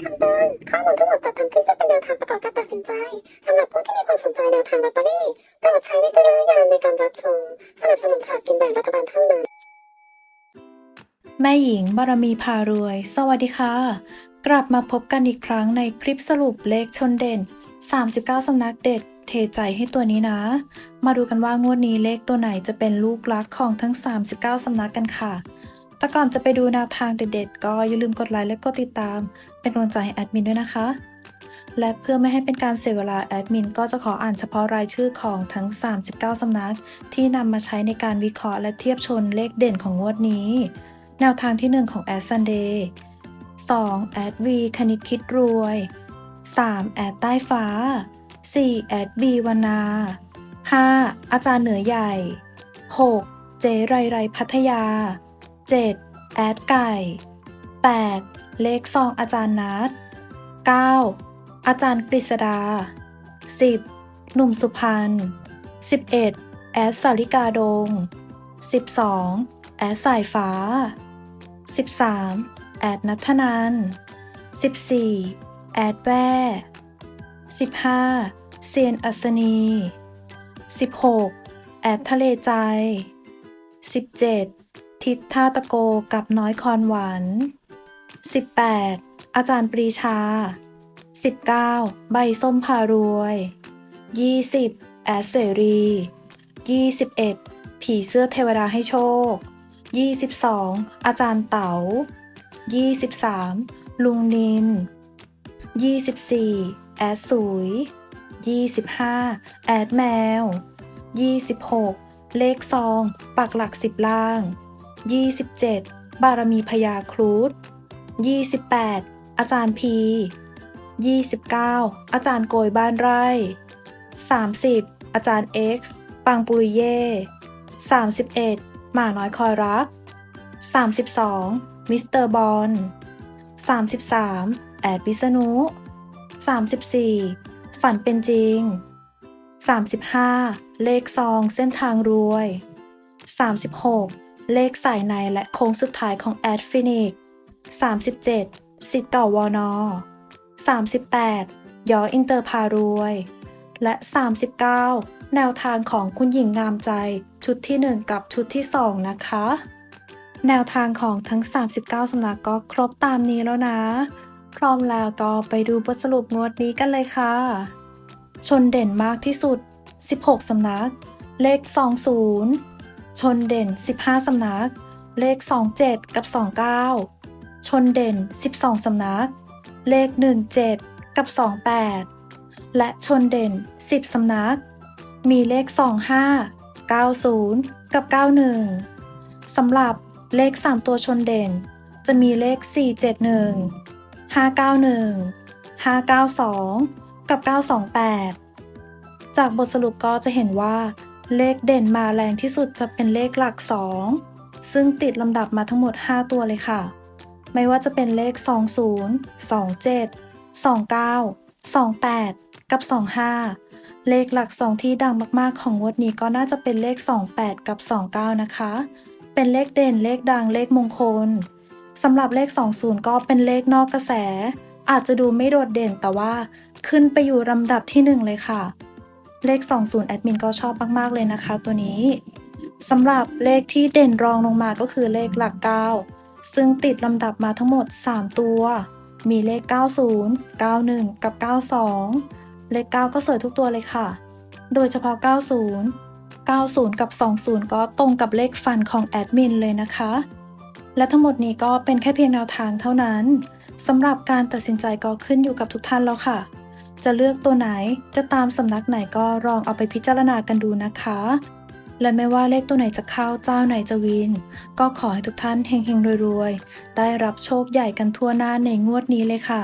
คำเตือนข้อมูลทั้งหมดจัดทำขึ้นเพื่อเป็นแนวทางประกอบการตัดสินใจสำหรับผู้ที่มีความสนใจแนวทางลอตเตอรี่โปรดใช้วิจารณญาณในการรับชมสนับสนุนฉลากกินแบ่งรัฐบาลเท่านั้นแม่หญิงบารมีพารวย สวัสดีค่ะ กลับมาพบกันอีกครั้งในคลิปสรุปเลขชนเด่น 39 สำนักเด็ดเทใจให้ตัวนี้นะ มาดูกันว่างวดนี้เลขตัวไหนจะเป็นลูกรักของทั้ง 39 สำนักกันค่ะ แต่ก่อนจะไปดูแนวทางเด็ดๆ ก็อย่าลืมกดไลค์และกดติดตาม เป็นกำลังใจให้แอดมินด้วยนะคะ และเพื่อไม่ให้เป็นการเสียเวลาแอดมินก็จะขออ่านเฉพาะรายชื่อของทั้ง 39 สำนัก ที่นำมาใช้ในการวิเคราะห์และเทียบชนเลขเด่นของงวดนี้ แนวทางที่ 1 ของแอดซันเดย์ 2. แอดวีคณิตคิดรวย 3. แอดใต้ฟ้า 4. แอดบีวนา 5. อาจารย์เหนือใหญ่ 6. เจไรไรพัทยา 7. แอดไก่ 8. เลขซองอาจารย์นัด 9. อาจารย์กฤษดา 10. หนุ่มสุพรรณ 11. แอดสาริกาดง 12. แอดสายฟ้า 13. แอดนัทนัน 14. แอดแว่ 15. เซียนอัศนี 16. แอดทะเลใจ 17. ทิศท่าตะโกกับน้อยคอนหวาน 18. อาจารย์ปรีชา 19. ใบส้มพารวย 20. แอดเสรี 21. ผีเสื้อเทวดาให้โชค 22. อาจารย์เต๋า 23. ลุงนิน 24. แอดสุย 25. แอดแมว 26. เลขซอง ปักหลักสิบล่าง 27. บารมีพยาครุฑ 28. อาจารย์พี 29. อาจารย์โกยบ้านไร่ 30. อาจารย์ X ปังปุริเย่ 31. หมาน้อยคอยรัก 32. มิสเตอร์บอล 33. แอดวิษณุ 34. ฝันเป็นจริง 35. เลขซองเส้นทางรวย 36. เลขสายในและโค้งสุดท้ายของแอดฟินิก 37. สิทธิ์เก่าวอนอ 38. ยออินเตอร์พารวย และ 39 แนวทางของคุณหญิงงามใจชุดที่ 1 กับชุดที่ 2 นะคะ แนวทางของทั้ง 39สำนักก็ครบตามนี้แล้วนะ พร้อมแล้วก็ไปดูบทสรุปงวดนี้กันเลยค่ะ ชนเด่นมากที่สุด 16สำนัก เลข 20 ชนเด่น 15 สำนัก เลข 27 กับ 29 ชนเด่น 12 สำนัก เลข 17 กับ 28 และชนเด่น 10 สำนัก มีเลข 25 90 กับ 91 สำหรับเลข 3 ตัวชนเด่น จะมีเลข 471 591 592 กับ 928 จากบทสรุปก็จะเห็นว่า เลขเด่นมาแรงที่สุดจะเป็นเลขหลัก 2 ซึ่งติดลำดับมาทั้งหมด 5 ตัวเลยค่ะ ไม่ว่าจะเป็นเลข 20 27 29 28 กับ 25 เลขหลัก 2 ที่ดังมากๆของงวดนี้ก็น่าจะเป็นเลข 28 กับ 29 นะคะ เป็นเลขเด่นเลขดังเลขมงคลสำหรับเลข 20 ก็เป็นเลขนอกกระแส อาจจะดูไม่โดดเด่นแต่ว่าขึ้นไปอยู่ลำดับที่ 1 เลยค่ะ เลข 20 แอดมินก็ชอบมาก ๆ เลยนะคะตัวนี้สำหรับเลขที่เด่นรองลงมาก็คือเลขหลัก 9 ซึ่งติดลำดับมาทั้งหมด 3 ตัว มีเลข 90 91 กับ 92 เลข 9 ก็สวยทุกตัวเลยค่ะ โดยเฉพาะ 90 90 กับ 20 ก็ตรงกับเลขฟันของแอดมินเลยนะคะ และทั้งหมดนี้ก็เป็นแค่เพียงแนวทางเท่านั้นสำหรับการตัดสินใจก็ขึ้นอยู่กับทุกท่านแล้วค่ะ จะเลือกตัวไหนจะตามสำนักไหนก็ลองเอาไปพิจารณากันดูนะคะ และไม่ว่าเลขตัวไหนจะเข้าเจ้าไหนจะวิน ก็ขอให้ทุกท่านเฮงๆรวยๆ ได้รับโชคใหญ่กันทั่วหน้าในงวดนี้เลยค่ะ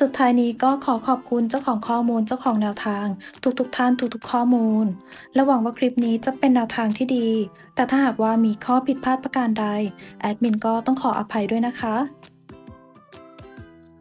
สุดท้ายนี้ก็ขอขอบคุณเจ้าของข้อมูลเจ้าของแนวทาง ทุกๆทท่านทุกๆข้อมูล และหวังว่าคลิปนี้จะเป็นแนวทางที่ดี แต่ถ้าหากว่ามีข้อผิดพลาดประการใดแอดมินก็ต้องขออภัยด้วยนะคะ